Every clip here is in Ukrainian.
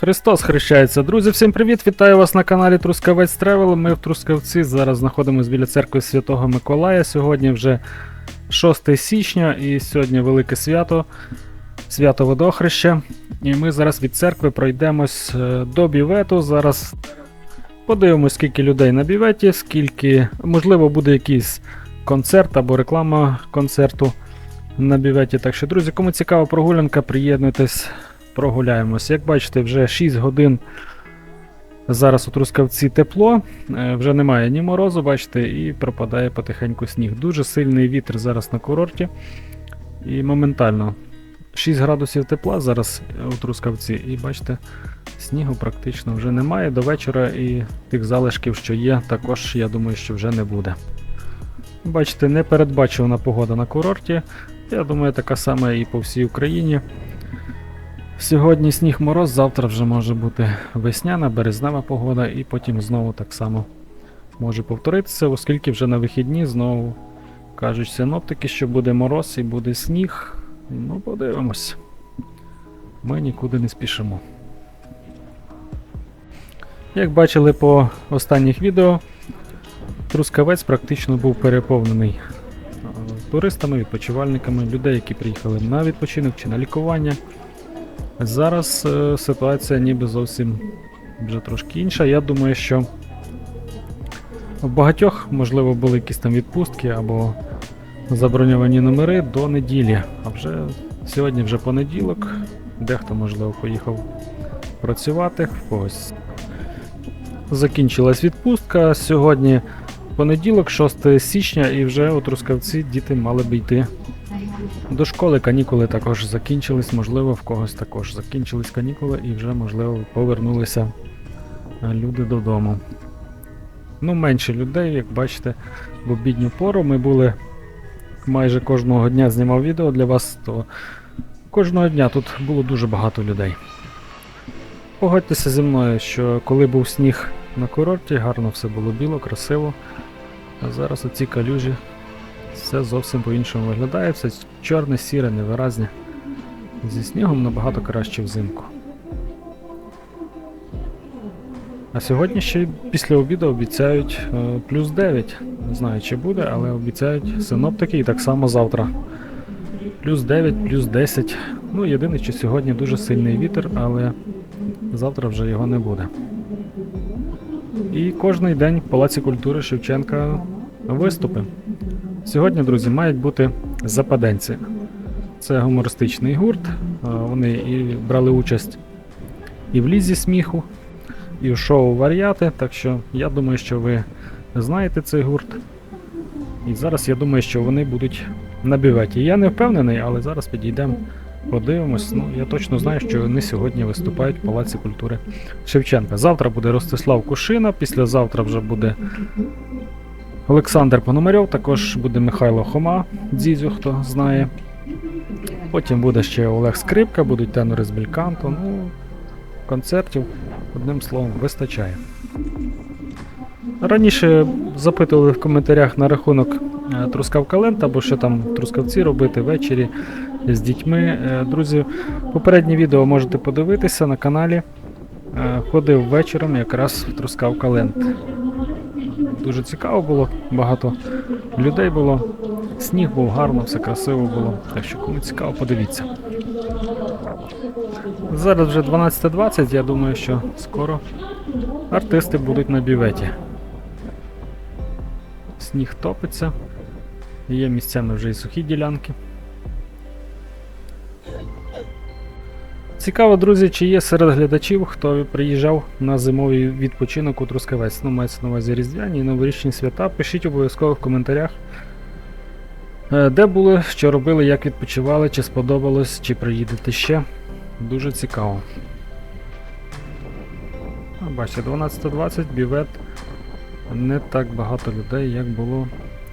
Христос хрещається. Друзі, всім привіт! Вітаю вас на каналі Трускавець Тревел. Ми в Трускавці зараз знаходимося біля церкви Святого Миколая. Сьогодні вже 6 січня і сьогодні велике свято, свято водохреща. І ми зараз від церкви пройдемось е, до бівету. Зараз подивимось, скільки людей на біветі, скільки, можливо, буде якийсь концерт або реклама концерту на біветі. Так що, друзі, кому цікава прогулянка, приєднуйтесь прогуляємось. Як бачите, вже 6 годин зараз у Трускавці тепло, е, вже немає ні морозу, бачите, і пропадає потихеньку сніг. Дуже сильний вітер зараз на курорті. І моментально 6 градусів тепла зараз у Трускавці, і бачите, снігу практично вже немає. До вечора і тих залишків, що є, також я думаю, що вже не буде. Бачите, непередбачувана погода на курорті. Я думаю, така сама і по всій Україні. Сьогодні сніг мороз, завтра вже може бути весняна, березнева погода, і потім знову так само може повторитися, оскільки вже на вихідні знову кажуть синоптики, що буде мороз і буде сніг. Ну, подивимось. Ми нікуди не спішимо. Як бачили по останніх відео, Трускавець практично був переповнений туристами, відпочивальниками, людей, які приїхали на відпочинок чи на лікування. Зараз е, ситуація ніби зовсім вже трошки інша. Я думаю, що в багатьох, можливо, були якісь там відпустки або заброньовані номери до неділі. А вже сьогодні вже понеділок. Дехто, можливо, поїхав працювати, в когось закінчилась відпустка. Сьогодні понеділок, 6 січня, і вже у Трускавці діти мали б йти до школи канікули також закінчились, можливо, в когось також закінчились канікули і вже, можливо, повернулися е, люди додому. Ну, менше людей, як бачите, в обідню пору ми були майже кожного дня знімав відео для вас, то кожного дня тут було дуже багато людей. Погодьтеся зі мною, що коли був сніг на курорті, гарно все було біло, красиво. А зараз оці калюжі все зовсім по-іншому виглядає, все чорне, сіре, невиразне. Зі снігом набагато краще взимку. А сьогодні ще після обіду обіцяють е, плюс 9. Не знаю, чи буде, але обіцяють синоптики і так само завтра. Плюс 9, плюс 10. Ну, єдине, що сьогодні дуже сильний вітер, але завтра вже його не буде. І кожний день в Палаці культури Шевченка виступи. Сьогодні, друзі, мають бути западенці. Це гумористичний гурт. е, Вони і брали участь і в лізі сміху, і в шоу Варіати. Так що я думаю, що ви знаєте цей гурт. І зараз я думаю, що вони будуть на бюветі. Я не впевнений, але зараз підійдемо, подивимось. Ну, я точно знаю, що вони сьогодні виступають в Палаці культури Шевченка. Завтра буде Ростислав Кушина, післязавтра вже буде Олександр Пономарьов, також буде Михайло Хома, Дзідзю, хто знає. Потім буде ще Олег Скрипка, будуть тенори з Бельканто. Ну, концертів, одним словом, вистачає. Раніше запитували в коментарях на рахунок е, Трускавка Лента, або що там трускавці робити ввечері з дітьми. Е, Друзі, попереднє відео можете подивитися на каналі. Е, Ходив вечором якраз в Трускавка Лент. Дуже цікаво було, багато людей було. Сніг був гарно, все красиво було. Так що кому цікаво, подивіться. Зараз вже 12.20, я думаю, що скоро артисти будуть на біветі. Сніг топиться. Є місцями вже і сухі ділянки. Цікаво, друзі, чи є серед глядачів, хто приїжджав на зимовий відпочинок у Трускавець. Ну, мається на увазі Різдвяні і новорічні свята. Пишіть обов'язково в коментарях, е, де були, що робили, як відпочивали, чи сподобалось, чи приїдете ще. Дуже цікаво. Бачите, 12.20 бівет. Не так багато людей, як було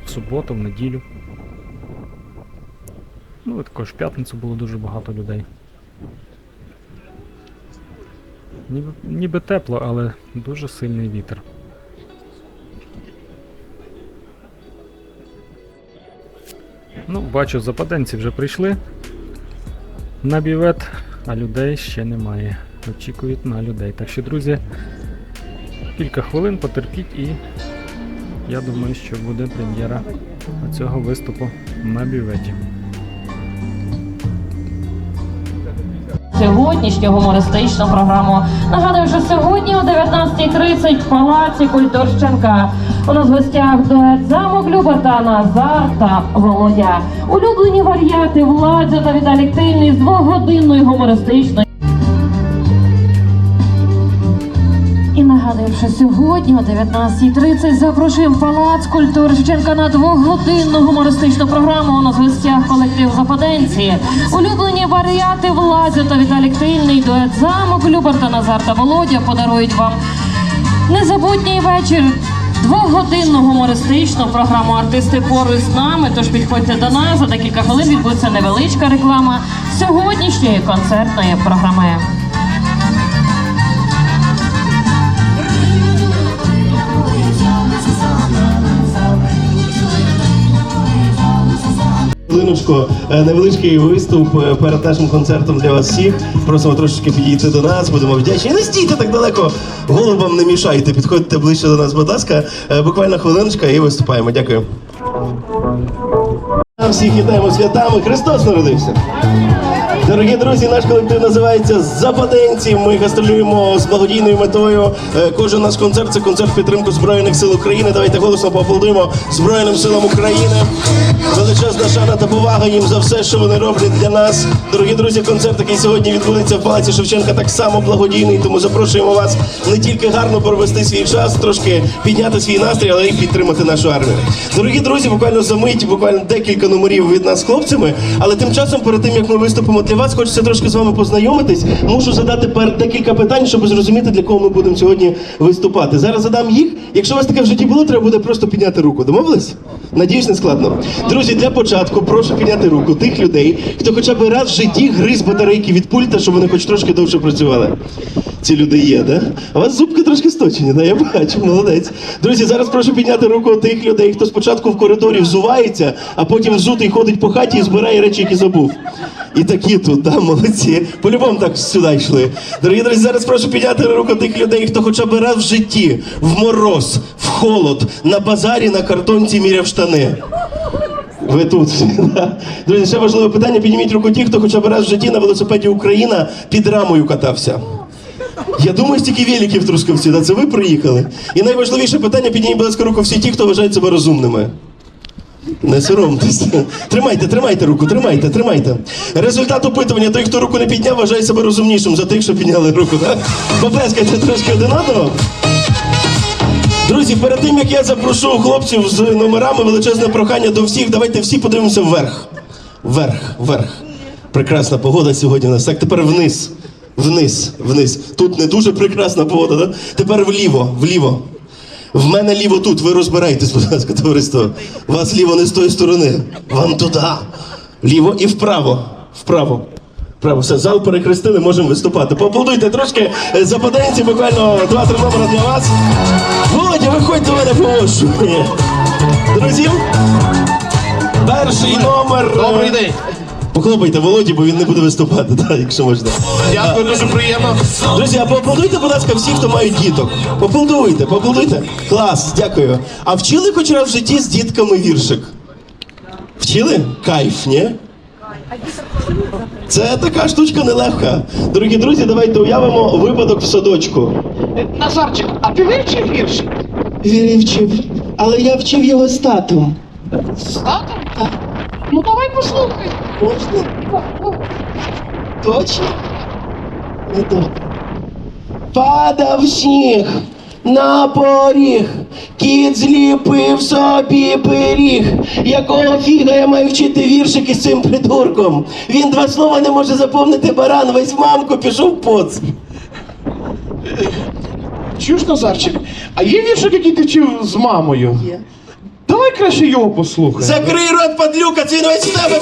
в суботу, в неділю. Ну і також в п'ятницю було дуже багато людей. Ніби, ніби тепло, але дуже сильний вітер. Ну, бачу, западенці вже прийшли на бівет, а людей ще немає. очікують на людей. Так що, друзі, кілька хвилин потерпіть і я думаю, що буде прем'єра цього виступу на бюветі. Сьогоднішню гумористичну програму. Нагадую, що сьогодні о 19.30 в Палаці Культурщенка У нас в гостях дует замок Люберта, Назар та Володя. Улюблені варіати Владзя та Віталій Тильний з двогодинною гумористичною. Нагадую, що сьогодні о 19.30 запрошуємо Палац культури Шевченка на двогодинну гумористичну програму. У нас в гостях колектив Западенці. Улюблені варіати Владзя та Віталік Тильний, дует замок, Люберта Назар та Володя подарують вам незабутній вечір. Двогодинну гумористичну програму артисти поруч з нами. Тож підходьте до нас. За декілька хвилин відбудеться невеличка реклама сьогоднішньої концертної програми. Хвилиночку, е, невеличкий виступ е, перед нашим концертом для вас всіх. Просимо трошечки підійти до нас, будемо вдячні. Не стійте так далеко, голубам не мішайте, підходьте ближче до нас, будь ласка. Е, Буквально хвилиночка і виступаємо. Дякую. Всіх вітаємо святами. Христос народився. Дорогі друзі, наш колектив називається Западенці. Ми гастролюємо з благодійною метою. Кожен наш концерт це концерт підтримку Збройних сил України. Давайте голосно поаплодуємо Збройним силам України. Величезна шана та повага їм за все, що вони роблять для нас. Дорогі друзі, концерт, який сьогодні відбудеться в Палаці Шевченка, так само благодійний. Тому запрошуємо вас не тільки гарно провести свій час, трошки підняти свій настрій, але й підтримати нашу армію. Дорогі друзі, буквально за мить, буквально декілька номерів від нас хлопцями. Але тим часом, перед тим як ми виступимо для вас, хочеться трошки з вами познайомитись. Мушу задати пер декілька питань, щоб зрозуміти, для кого ми будемо сьогодні виступати. Зараз задам їх. Якщо у вас таке в житті було, треба буде просто підняти руку. Домовились? Надіюсь, не складно. Друзі, для початку прошу підняти руку тих людей, хто хоча б раз в житті гриз батарейки від пульта, щоб вони хоч трошки довше працювали. Ці люди є, да? У вас зубки трошки сточені, да? Я бачу, молодець. Друзі, зараз прошу підняти руку тих людей, хто спочатку в коридорі взувається, а потім взутий ходить по хаті і збирає речі, які забув. І такі тут, да, молодці. По-любому так сюди йшли. Дорогі друзі, зараз прошу підняти руку тих людей, хто хоча б раз в житті, в мороз, в холод, на базарі на картонці міряв штани. Ви тут. Друзі, ще важливе питання. Підніміть руку ті, хто хоча б раз в житті на велосипеді Україна під рамою катався. Я думаю, стільки великів в Трускавці, да? це ви приїхали. І найважливіше питання, підніміть, будь ласка, руку всі ті, хто вважають себе розумними. Не соромтесь. Тримайте, тримайте руку, тримайте, тримайте. Результат опитування, той, хто руку не підняв, вважає себе розумнішим за тих, що підняли руку. Поплескайте трошки один одного. Друзі, перед тим як я запрошу хлопців з номерами, величезне прохання до всіх, давайте всі подивимося вверх. Вверх, вверх. Прекрасна погода сьогодні у нас. Так, тепер вниз. Вниз, вниз. Тут не дуже прекрасна погода, да? Тепер вліво, вліво. В мене ліво тут, ви розбирайтесь, будь ласка, товариство. Вас ліво не з тої сторони. Вам туди. Ліво і вправо. Вправо. Вправо. Все, зал перехрестили, можемо виступати. Поаплодуйте трошки е, западенці, буквально два-три номера для вас. Виходь до мене поможу. Друзі, перший номер. е, Добрий день. Похлопайте Володі, бо він не буде виступати, так, якщо можна. Дякую, дуже приємно. Друзі, а поаплодуйте, будь ласка, всі, хто мають діток. Поаплодуйте, поаплодуйте. Клас, дякую. А вчили хоч раз в житті з дітками віршик? Вчили? Кайф, ні? Це така штучка нелегка. Дорогі друзі, давайте уявимо випадок в садочку. Назарчик, а ти вивчив вірш? Вчив, але я вчив його з татом. З татом? Ну давай послухай. Можна? Точно? Не добре. Падав сніг на поріг, кіт зліпив собі пиріг. Якого фіга я маю вчити віршики з цим придурком? Він два слова не може заповнити баран, весь мамку пішов поц. Чуєш, Назарчик, а є віршик, який ти вчив з мамою? Є. Давай краще його послухай. Закрий рот, падлюка, це він весь з тебе.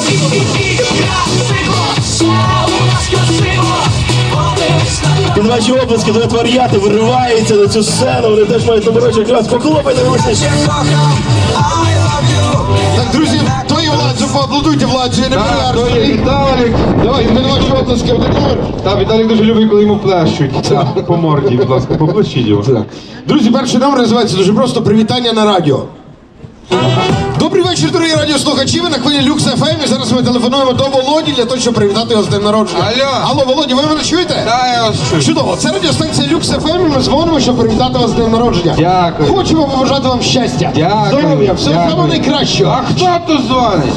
Він ваші обласки, дует твар'яти, виривається на цю сцену, вони теж мають номерочок клас. Похлопайте голосніше. Так, поаплодуйте Владзю, я не Так, то є. Віталік. Давай, мене ваші оплески аудиторії. Та Віталік дуже любить, коли йому плещуть. Так, по морді, будь ласка, поплещіть його. Так. Друзі, перший номер називається дуже просто привітання на радіо. Добрий вечір, дорогі радіослухачі. Ви на хвилі Люкс ФМ. І зараз ми телефонуємо до Володі для того, щоб привітати його з днем народження. Алло. Алло, Володі, ви мене чуєте? Та я вас чую. Чудово, це радіостанція Люкс ФМ, і ми дзвонимо, щоб привітати вас з днем народження. Дякую. Хочемо побажати вам щастя, Дякую. здоров'я, всього Дякую. самого найкращого. А хто тут дзвонить?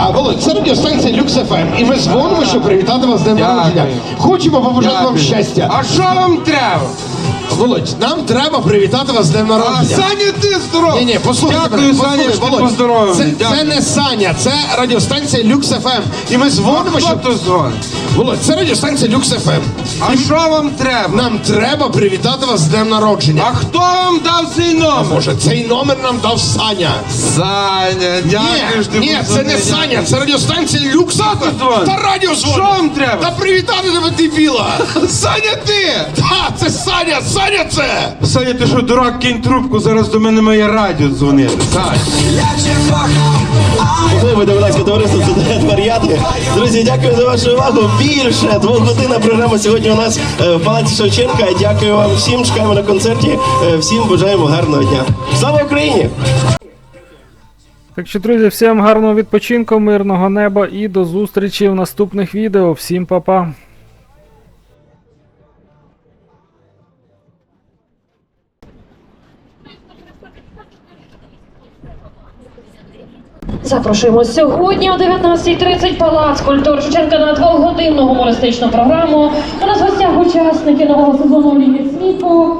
А Володь, це радіостанція Люкс ФМ, і ми дзвонимо, щоб привітати вас з днем Дякую. народження. Хочемо побажати вам Дякую. щастя. А що вам треба? Володь, нам треба привітати вас з днем А народження. Саня, ти здоров! Ні, ні, послухайте Дякую, мене, Саня, що ти Володь. поздоровив. Це, це Дякую. не Саня, це радіостанція Люкс ФМ. І ми А дзвонимо, хто щоб... тут дзвонить? Володь, це радіостанція Люкс ФМ. А що вам треба? Нам треба привітати вас з днем народження. А хто вам дав цей номер? Може, цей номер нам дав Саня. Саня, дякую, що ти Ні, ні, це не. Саня, це радіостанція Люкс тут ФМ. Та радіо дзвонить. Що вам треба? Та привітати тебе дебіла. Саня, ти! Та, це Саня, Саня це. Саня, ти що, дурак, кинь трубку, зараз до мене моє радіо дзвонити. Саня. Будь товариство, це варіати. Друзі, дякую за вашу увагу. Більше двохгодинна програма сьогодні у нас е, в Палаці Шевченка. Дякую вам всім. Чекаємо на концерті. Е, Всім бажаємо гарного дня. Слава Україні! Так що, друзі, всім гарного відпочинку, мирного неба і до зустрічі в наступних відео. Всім па-па! Запрошуємо сьогодні о 19.30 Палац культур Шевченка на двогодинну гумористичну програму. У нас в гостях учасники нового сезону Ліги сміху.